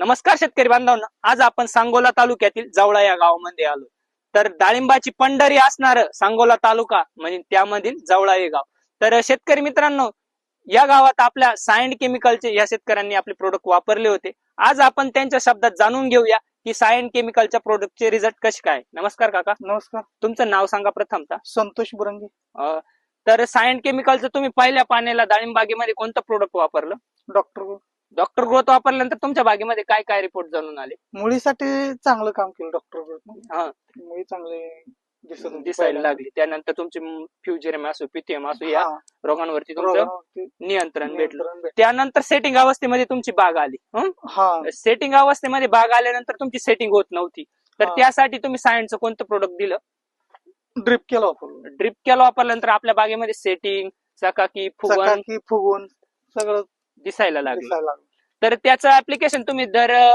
नमस्कार शेतकरी बांधवांनो. आज आपण सांगोला तालुक्यातील जवळा या गावामध्ये आलो. तर डाळिंबाची पंढरी असणार सांगोला तालुका म्हणजे त्यामधील जवळा हे गाव. तर शेतकरी मित्रांनो या गावात आपल्या सायंड केमिकलचे या शेतकऱ्यांनी आपले प्रोडक्ट वापरले होते. आज आपण त्यांच्या शब्दात जाणून घेऊया की सायंड केमिकलच्या प्रोडक्टचे रिझल्ट कसे काय. नमस्कार काका. नमस्कार. तुमचं नाव सांगा प्रथमतः संतोष बुरंगे. तर सायंड केमिकलचं तुम्ही पहिल्या पाण्याला डाळिंब बागेमध्ये कोणतं प्रोडक्ट वापरलं? डॉक्टर डॉक्टर ग्रोथ वापरल्यानंतर तुमच्या बागेमध्ये काय काय रिपोर्ट जाणून आले? मुलीसाठी चांगलं काम केलं डॉक्टर हा. मुली चांगले दिसत दिसायला. लागली. त्यानंतर तुमची फ्युजरम असो पिथियम असो या रोगांवरती तुमचं नियंत्रण भेटलं. त्यानंतर सेटिंग अवस्थेमध्ये तुमची बाग आली. सेटिंग अवस्थेमध्ये बाग आल्यानंतर तुमची सेटिंग होत नव्हती. तर. त्यासाठी तुम्ही सायन्सचं कोणतं प्रोडक्ट दिलं? ड्रिप केला वापरलं ड्रिप केलं वापरल्यानंतर आपल्या बागेमध्ये सेटिंग फुगवण. चकाकी फुगवून सगळं दिसायला लागली. दिसायला लागलं. तर त्याचं ऍप्लिकेशन तुम्ही दर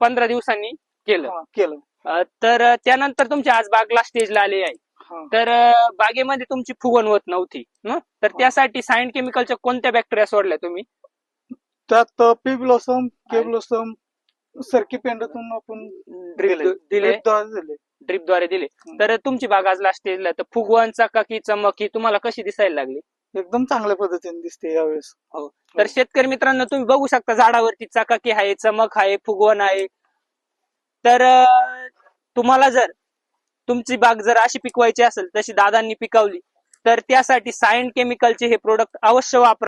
पंधरा दिवसांनी केलं. हा, केलं. अं, तर त्यानंतर तुमची आज बागला स्टेजला आली आहे. हा. तर अं, बागेमध्ये तुमची फुगवण होत नव्हती हं? तर त्यासाठी सायंट केमिकलच्या कोणत्या बॅक्टेरिया सोडल्या तुम्ही? त्यात पी ब्लॉसम के ब्लॉसम सरकी पेंडातून आपण ड्रिप दिले. दिले. दिले. ड्रिपद्वारे दिले. हं. तर तुमची बाग आज लास्ट स्टेजला तर फुगवण चकाकी चमकी तुम्हाला कशी दिसायला लागली? एकदम चांगल्या पद्धतीने दिसते यावेळेस. हो. हो. तर शेतकरी मित्रांनो तुम्ही बघू शकता झाडावरती चकाकी आहे चमक आहे फुगवण आहे. तर तुम्हाला जर तुमची बाग जर अशी पिकवायची असेल तशी दादांनी पिकवली तर त्यासाठी सायन केमिकलचे हे प्रोडक्ट अवश्य वापरा.